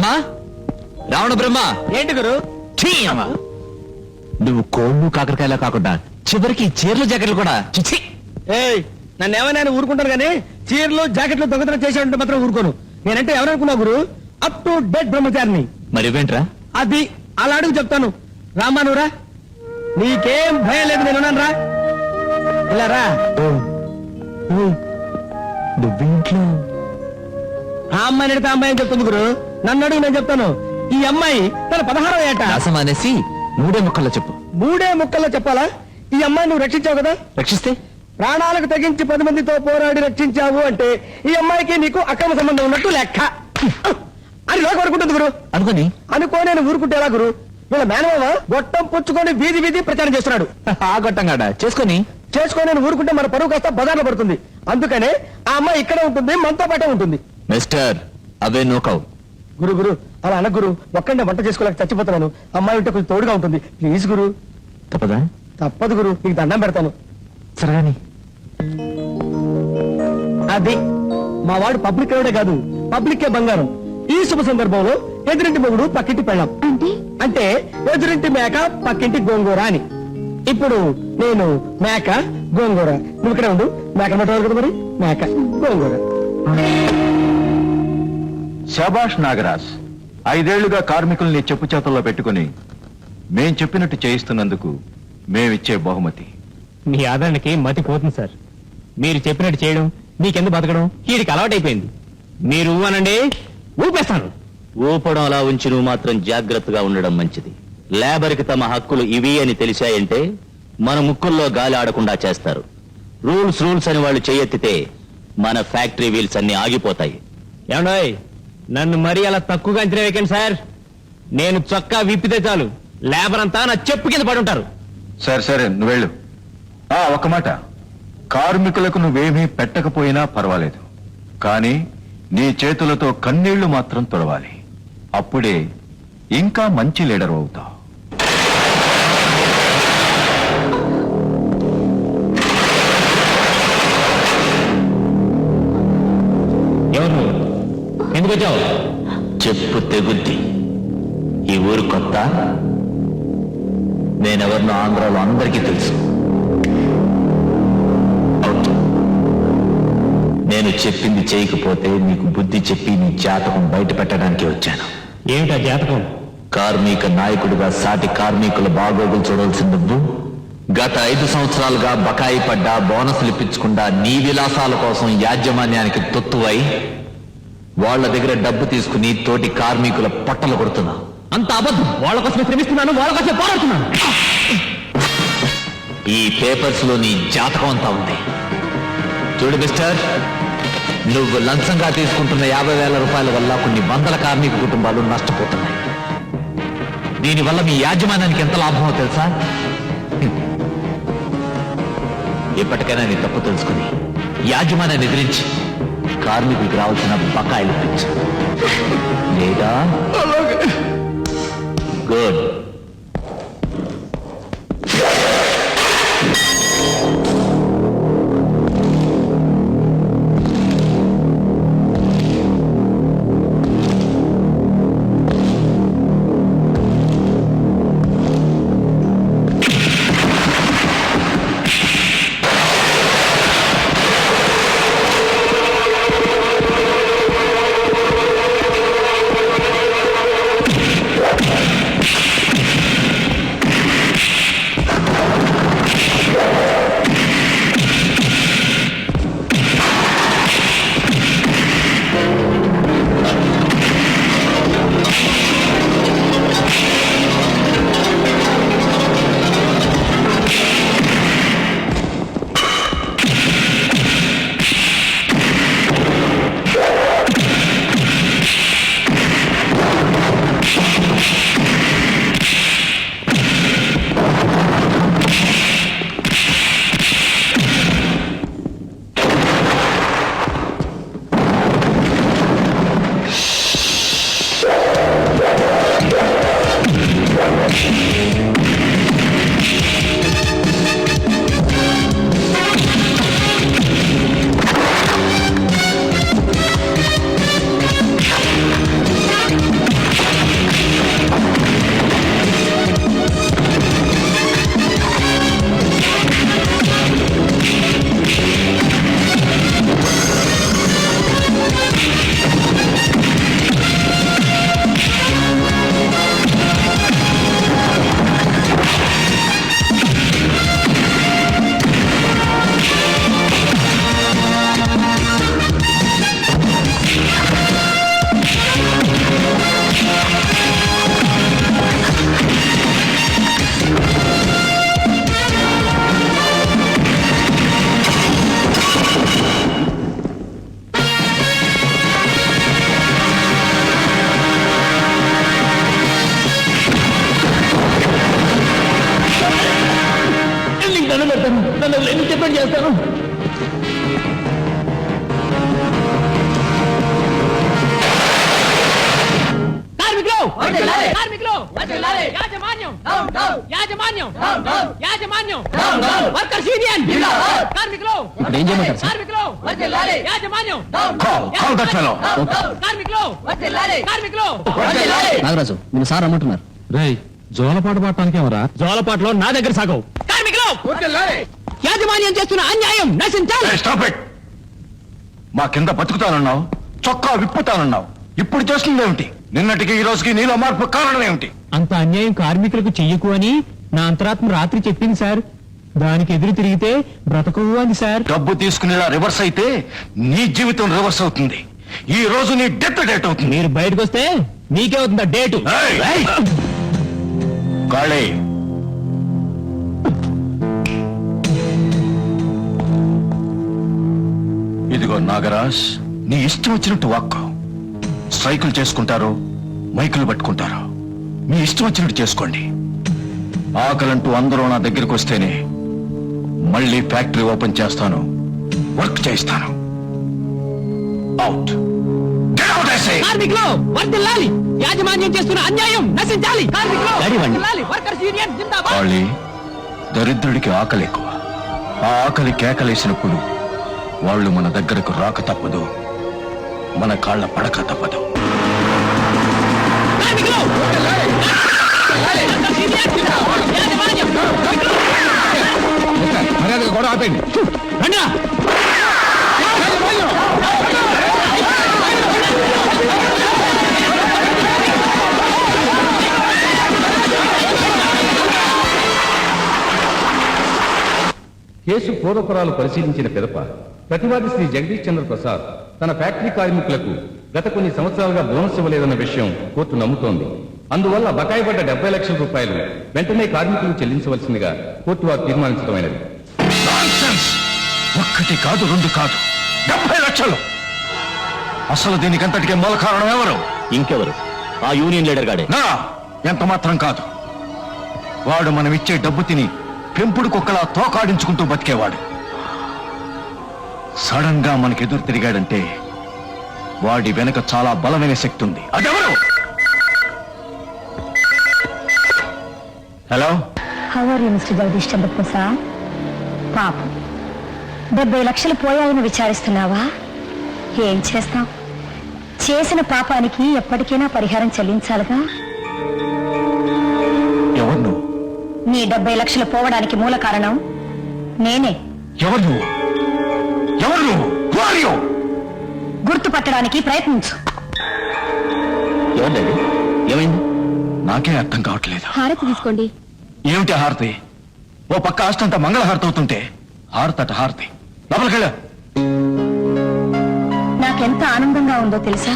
బ్రహ్మ? రావణ బ్రహ్మ? ఏంటి గురు? అమ్మ. నువ్వు కోళ్ళు కాకరకాయలా కాకుండా చివరికి చీరలు జాకెట్లు కూడా. నన్ను ఏమైనా ఊరుకుంటాను కానీ చీరలు జాకెట్లు దొంగతనం చేసాడంటే మాత్రం ఊరుకోను. నేనంటే ఎవరనుకున్నా గురు? అప్ టు డేట్ బ్రహ్మచారిని మరి ఇవేంట్రా? అది అలా అడుగు చెప్తాను. రామానురా నీకేం భయం లేదు నేను రా ఇలా రా. నువ్వేంట్లో ఆ అమ్మాయిని అడిగితే ఆ అమ్మాయి అని చెప్తుంది గురు? నన్ను అడుగు నేను చెప్తాను. ఈ అమ్మాయి తన పదహారో ఏట. దాసం అనేసి మూడే ముక్కల్లో చెప్పు. మూడే ముక్కల్లో చెప్పాలా? ఈ అమ్మాయి నువ్వు రక్షించావు కదా? రక్షిస్తే? ప్రాణాలకు తెగించి పది మందితో పోరాడి రక్షించావు అంటే ఈ అమ్మాయికి నీకు అక్రమ సంబంధం ఉన్నట్టు లెక్క. అని లోకం అనుకుంటుంది గురు. అనుకుని? అనుకో నేను ఊరుకుంటే ఎలా గురు? వీళ్ళ మేనమామ గొట్టం పుచ్చుకొని వీధి వీధి ప్రచారం చేస్తున్నాడు. ఆ గొట్టంగాడ? చేసుకొని? చేసుకొని నేను ఊరుకుంటే మన పరువు కాస్త బజార్లో పడుతుంది. అందుకనే ఆ అమ్మాయి ఇక్కడే ఉంటుంది మనతో పాటే ఉంటుంది. మిస్టర్ అవే నోకవు గురు గురు అలా అన గురు. ఒక్కడే వంట చేసుకోలేక చచ్చిపోతున్నాను. అమ్మాయి ఉంటే కొంచెం తోడుగా ఉంటుంది. ప్లీజ్ గురు. తప్పదా? తప్పదు గురు. నీకు దండం పెడతాను. సరగాని అది మా వాడు పబ్లిక్ రోడే కాదు. పబ్లిక్ బంగారం. ఈ శుభ సందర్భంలో ఎదురింటి మొగుడు పక్కింటి పెళ్ళాం. అంటే? అంటే ఎదురింటి మేక పక్కింటి గోంగూర అని. ఇప్పుడు నేను మేక గోంగూర. నువ్వు ఇక్కడే ఉండు. మేక మటోరు కదా మరి. మేక గోంగూర. శభాష్ నాగరాజ్ ఐదేళ్ళుగా కార్మికుల్ని చెప్పు చేతల్లో పెట్టుకుని మేం చెప్పినట్టు చేయిస్తున్నందుకు మేమిచ్చే బహుమతి. మీ ఆదరణకి మతి పోతుంది సార్. మీరు చెప్పినట్టు చేయడం మీకెందుకు బతకడం? వీడికి అలవాటైపోయింది. మీరు అనండి ఊపేస్తాను. ఊపడం అలా ఉంచి నువ్వు మాత్రం జాగ్రత్తగా ఉండడం మంచిది. లేబర్కి తమ హక్కులు ఇవి అని తెలిసాయంటే మన ముక్కుల్లో గాలి ఆడకుండా చేస్తారు. రూల్స్ రూల్స్ అని వాళ్ళు చేయెత్తితే మన ఫ్యాక్టరీ వీల్స్ అన్ని ఆగిపోతాయి. ఏమండోయ్ నన్ను మరీ అలా తక్కువగా అంచనా వేయకండి సార్. నేను చొక్కా విప్పితే చాలు. లేబర్ అంతా నా చెప్పు కింద పడి ఉంటారు. సరే సరే నువ్వెళ్ళు ఆ ఒక్క మాట. కార్మికులకు నువ్వేమీ పెట్టకపోయినా పర్వాలేదు. కానీ నీ చేతులతో కన్నీళ్ళు మాత్రం తొడవాలి. అప్పుడే ఇంకా మంచి లీడర్ అవుతావు. ఎందుకు వచ్చావు? చెప్పు తెగుద్ది. ఈ ఊరు కొత్త? నేనెవరినో ఆంధ్రాలో అందరికీ తెలుసు. నేను చెప్పింది చేయకపోతే నీకు బుద్ధి చెప్పి నీ జాతకం బయట పెట్టడానికి వచ్చాను. ఏమిటా జాతకం? కార్మిక నాయకుడిగా సాటి కార్మికుల బాగోగులు చూడాల్సిన నువ్వు? గత ఐదు సంవత్సరాలుగా బకాయి పడ్డా బోనసులు ఇప్పించకుండా నీ విలాసాల కోసం యాజమాన్యానికి తొత్తువై వాళ్ళ దగ్గర డబ్బు తీసుకుని తోటి కార్మికుల పొట్టలు కొడుతున్నా. అంత అబద్ధం. వాళ్ళ కోసమే శ్రమిస్తున్నాను వాళ్ళ కోసమే పోరాడుతున్నాను. ఈ పేపర్స్లో నీ జాతకం అంతా ఉంది. చూడు మిస్టర్ నువ్వు లంచంగా తీసుకుంటున్న యాభై వేల రూపాయల వల్ల కొన్ని వందల కార్మిక కుటుంబాలు నష్టపోతున్నాయి. దీనివల్ల మీ యాజమాన్యానికి ఎంత లాభమో తెలుసా. ఎప్పటికైనా నీ తప్పు తెలుసుకుని యాజమాన్యాన్ని ఎదిరించి కార్మికులకు రావాల్సిన బకాయిలు పెంచు. లేదా good That fellow. కార్మికులు! కార్మికులు! నాగరాజు నేను సార్ అమ్మంటున్నారు రేయ్ జోలపాట పాడటానికి ఏమరా జోలపాట్లో నా దగ్గర సాగవు. యాజమాన్యం చేస్తున్న అన్యాయం నశించాలి. it. మా కింద బతుకుతానన్నావు చొక్కా విప్పుతానన్నావు. ఇప్పుడు చేస్తుందేమిటి నిన్నటికి ఈ రోజుకి నీలో మార్పు కారణం ఏమిటి? అంత అన్యాయం కార్మికులకు చెయ్యకు అని నా అంతరాత్మ రాత్రి చెప్పింది సార్. దానికి ఎదురు తిరిగితే బ్రతకవు అంది సార్. డబ్బు తీసుకునేలా రివర్స్ అయితే నీ జీవితం రివర్స్ అవుతుంది. ఈ రోజు నీ డెత్ డేట్ అవుతుంది. మీరు బయటకు వస్తే మీకే అవుతుందా డేటు! కాళీ. ఇదిగో నాగరాజ్ నీ ఇష్టం వచ్చినట్టు వాక్కు. స్ట్రైకులు చేసుకుంటారు మైకులు పట్టుకుంటారు మీ ఇష్టం వచ్చినట్టు చేసుకోండి. ఆకలంటూ అందరూ నా దగ్గరికి వస్తేనే మళ్ళీ ఫ్యాక్టరీ ఓపెన్ చేస్తాను వర్క్ చేయిస్తాను. అవుట్. కార్మికులు వర్దిల్లాలి యాజమాన్యం చేస్తున్న అన్యాయం నశించాలి. దరిద్రుడికి ఆకలి ఎక్కువ. ఆ ఆకలి కేకలేసినప్పుడు వాళ్ళు మన దగ్గరకు రాక తప్పదు. మన కాళ్ళ పడక తప్పదు. మర్యాదగా. కేసు పూర్వపురాలు పరిశీలించిన పిదప ప్రతివాది శ్రీ జగదీష్ చంద్ర ప్రసాద్ తన ఫ్యాక్టరీ కార్మికులకు గత కొన్ని సంవత్సరాలుగా బోనస్ ఇవ్వలేదన్న విషయం కోర్టు నమ్ముతోంది. అందువల్ల బకాయి పడ్డ డెబ్బై లక్షల రూపాయలు వెంటనే కార్మికులకు చెల్లించవలసిందిగా కోర్టు వారు తీర్మానించడమైనది! ఒక్కటి కాదు రెండు కాదు. డెబ్బై లక్షలు! అసలు దీనికంతటికే మూల కారణం ఎవరు? ఇంకెవరు? ఆ యూనియన్ లీడర్ గాడే. నా! ఎంత మాత్రం కాదు. వాడు మనం ఇచ్చే డబ్బు తిని పెంపుడు కుక్కలా తోకాడించుకుంటూ బతికేవాడు. సడన్గా మనకు ఎదురు తిరిగాడంటే వాడి వెనక చాలా బలమైన శక్తి ఉంది. అదెవరు? Hello? How are you mister Jagadish Chandra Prasad పాపం డెబ్బై లక్షలు పోయాయని విచారిస్తున్నావా? ఏం చేస్తాం చేసిన పాపానికి ఎప్పటికైనా పరిహారం చెల్లించాలిగా? ఎవరు నీ డెబ్బై లక్షలు పోవడానికి మూల కారణం నేనే. ఎవరు నువ్వు? ఎవరు? నువ్వు? గుర్తుపట్టడానికి ప్రయత్నించు. ఎవరిదండి ఏమైంది? నాకే అర్థం కావట్లేదు. హారతి తీసుకోండి. ఏమిటి హారతి? ఓ పక్క ఆస్తంతా మంగళహారతి అవుతుంటే హారతట హారతి. లోపలికెళ్ళు నాకెంత ఆనందంగా ఉందో తెలుసా?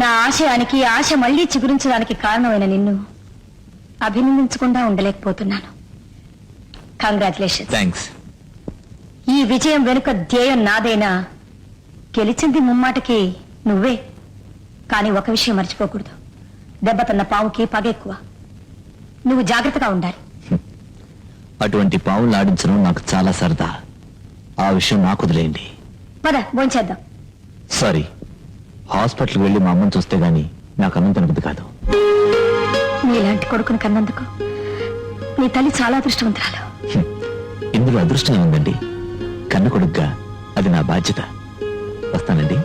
నా ఆశయానికి ఆశ మళ్ళీ చిగురించడానికి కారణమైన నిన్ను అభినందించకుండా ఉండలేకపోతున్నాను. కంగ్రాచులేషన్ థ్యాంక్స్ ఈ విజయం వెనుక ధ్యేయం నాదేనా గెలిచింది ముమ్మాటకి నువ్వే. కానీ ఒక విషయం మర్చిపోకూడదు. దెబ్బతిన్న పావుకి పగ ఎక్కువ. నువ్వు జాగ్రత్తగా ఉండాలి. అటువంటి పావులు ఆడించడం నాకు చాలా సరదా. ఆ విషయం నాకు వదిలేయండి. పద భోంచేద్దాం. సారీ. హాస్పిటల్కి వెళ్ళి మా అమ్మని చూస్తే గానీ నాకు అన్నం తినబుద్ది కాదు. నీలాంటి కొడుకుని కన్నందుకు నీ తల్లి చాలా అదృష్టవంతురాలు. ఇందులో అదృష్టం ఉందండి కన్నకొడుగ్గా అది నా బాధ్యత. వస్తానండి.